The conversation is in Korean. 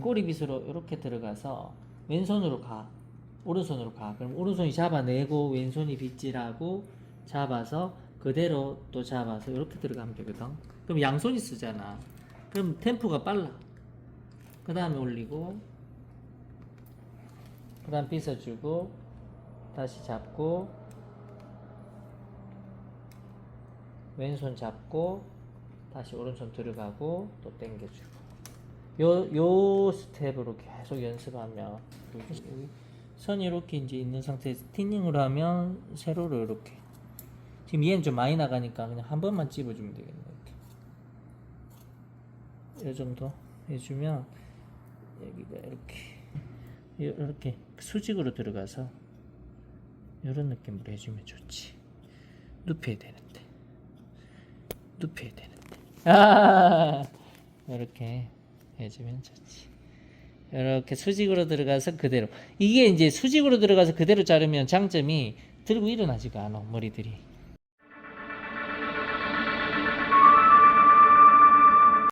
꼬리빗으로 이렇게 들어가서 왼손으로 가. 오른손으로 가. 그럼 오른손이 잡아내고 왼손이 빗질하고 잡아서 그대로 또 잡아서 이렇게 들어가면 되거든. 그럼 양손이 쓰잖아. 그럼 템포가 빨라. 그 다음에 올리고, 그 다음 빗어주고, 다시 잡고, 왼손 잡고, 다시 오른손 들어가고, 또 당겨주고. 요, 요 스텝으로 계속 연습하면, 선이 이렇게 이제 있는 상태에서 티닝으로 하면 세로로 이렇게. 지금 얘는 좀 많이 나가니까 그냥 한 번만 찝어주면 되겠네. 이렇게. 이 정도 해주면 여기가 이렇게 이렇게 수직으로 들어가서 이런 느낌으로 해주면 좋지. 눕혀야 되는데 눕혀야 되는데 아 이렇게 해주면 좋지. 이렇게 수직으로 들어가서 그대로 이게 이제 수직으로 들어가서 그대로 자르면 장점이 들고 일어나지가 않아 머리들이